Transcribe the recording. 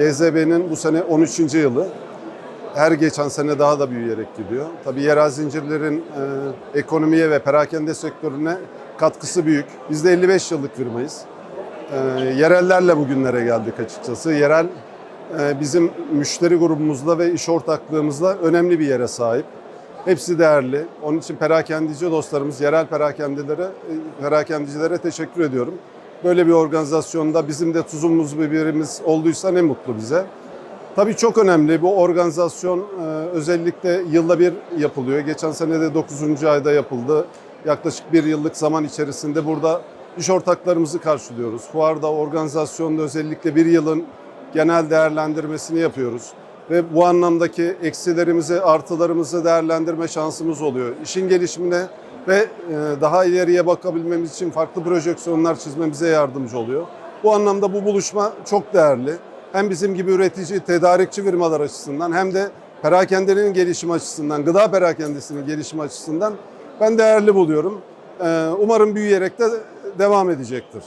YZB'nin bu sene 13. yılı. Her geçen sene daha da büyüyerek gidiyor. Tabii yerel zincirlerin e, ekonomiye ve perakende sektörüne katkısı büyük. Biz de 55 yıllık firmayız. E, yerellerle bugünlere geldik açıkçası. Yerel e, bizim müşteri grubumuzla ve iş ortaklığımızla önemli bir yere sahip. Hepsi değerli. Onun için perakendici dostlarımız, yerel perakendilere, e, perakendicilere teşekkür ediyorum. Böyle bir organizasyonda bizim de tuzumuz biberimiz olduysa ne mutlu bize. Tabii çok önemli bu organizasyon e, özellikle yılda bir yapılıyor. Geçen sene de 9. ayda yapıldı. Yaklaşık bir yıllık zaman içerisinde burada iş ortaklarımızı karşılıyoruz. Fuarda, organizasyonda özellikle bir yılın genel değerlendirmesini yapıyoruz. Ve bu anlamdaki eksilerimizi, artılarımızı değerlendirme şansımız oluyor. İşin gelişimine ve e, daha ileriye bakabilmemiz için farklı projeksiyonlar çizmemize yardımcı oluyor. Bu anlamda bu buluşma çok değerli. Hem bizim gibi üretici, tedarikçi firmalar açısından hem de perakendenin gelişim açısından, gıda perakendesinin gelişim açısından ben değerli buluyorum. Ee, Umarım büyüyerek de devam edecektir.